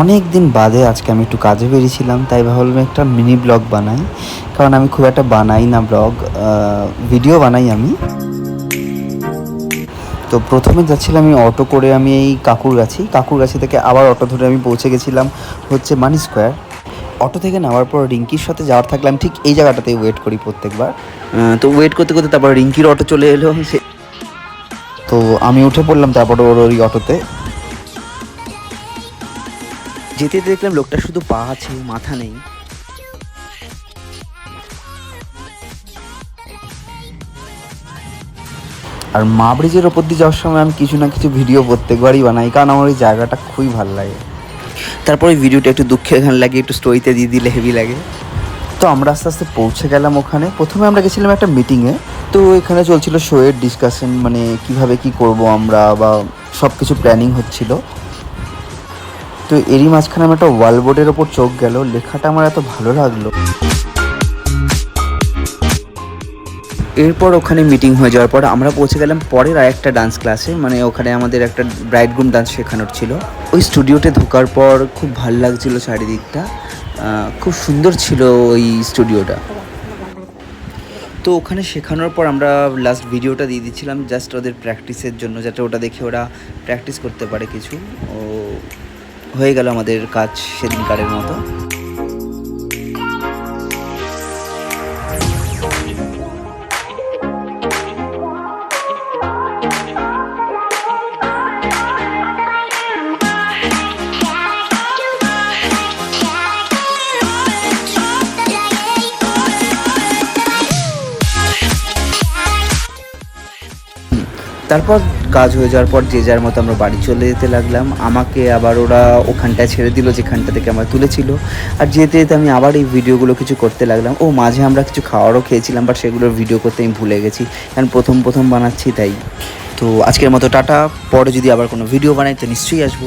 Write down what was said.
অনেক দিন বাদে আজকে আমি একটু কাজে বেরিয়েছিলাম তাই ভাবলাম একটা মিনি ব্লগ বানাই। কারণ আমি খুব একটা বানাই না ব্লগ ভিডিও বানাই আমি। তো প্রথমে যাচ্ছিলাম আমি অটো করে আমি এই কাকুরগাছি। কাকুরগাছি থেকে আবার অটো ধরে আমি পৌঁছে গেছিলাম হচ্ছে মানি স্কোয়ার। অটো থেকে নামার পর রিঙ্কির সাথে যাওয়ার থাকলে আমি ঠিক এই জায়গাটাতেই ওয়েট করি প্রত্যেকবার। তো ওয়েট করতে করতে তারপর রিঙ্কির অটো চলে এলো সে তো আমি উঠে পড়লাম তারপর ওর ওই অটোতে যেতে যেতে দেখলাম লোকটা শুধু পা আছে, মাথা নেই। আর মা ব্রিজের ওপর দিয়ে যাওয়ার সময় আমি কিছু না কিছু ভিডিও প্রত্যেকবারই বানাই, কারণ আমার ওই জায়গাটা খুবই ভালো লাগে। তারপরে ভিডিওটা একটু দুঃখের গান লাগে, একটু স্টোরিতে দিয়ে দিলে হেভি লাগে। তো আমরা আস্তে আস্তে পৌঁছে গেলাম ওখানে। প্রথমে আমরা গেছিলাম একটা মিটিংয়ে তো এখানে চলছিল শোয়ের ডিসকাশন মানে কীভাবে কি করব আমরা বা সব কিছু প্ল্যানিং হচ্ছিল। তো এরই মাঝখানে আমার একটা ওয়াল বোর্ডের ওপর চোখ গেল। লেখাটা আমার এত ভালো লাগল। এরপর ওখানে মিটিং হয়ে যাওয়ার পর আমরা পৌঁছে গেলাম পরের আর একটা ডান্স ক্লাসে মানে ওখানে আমাদের একটা ব্রাইডগ্রুম ডান্স শেখানোর ছিল। ওই স্টুডিওতে ঢোকার পর খুব ভালো লাগছিল চারিদিকটা। খুব সুন্দর ছিল ওই স্টুডিওটা তো ওখানে শেখানোর পর আমরা লাস্ট ভিডিওটা দিয়ে দিচ্ছিলাম জাস্ট ওদের প্র্যাকটিসের জন্য, যাতে ওটা দেখে ওরা প্র্যাকটিস করতে পারে কিছু। ও হয়ে গেল আমাদের কাজ সেদিনকারের মতো। তারপর কাজ হয়ে যাওয়ার পর যে যার মতো আমরা বাড়ি চলে যেতে লাগলাম। আমাকে আবার ওরা ওখানটায় ছেড়ে দিল, যেখানটা থেকে আমার তুলেছিল। আর যেতে যেতে আমি আবার এই ভিডিওগুলো কিছু করতে লাগলাম। ও, মাঝে আমরা কিছু খাওয়ারও খেয়েছিলাম বাট সেগুলোর ভিডিও করতে আমি ভুলে গেছি। কারণ প্রথম প্রথম বানাচ্ছি তাই। তো আজকের মতো টাটা। পরে যদি আবার কোনো ভিডিও বানাই, তো নিশ্চয়ই আসব।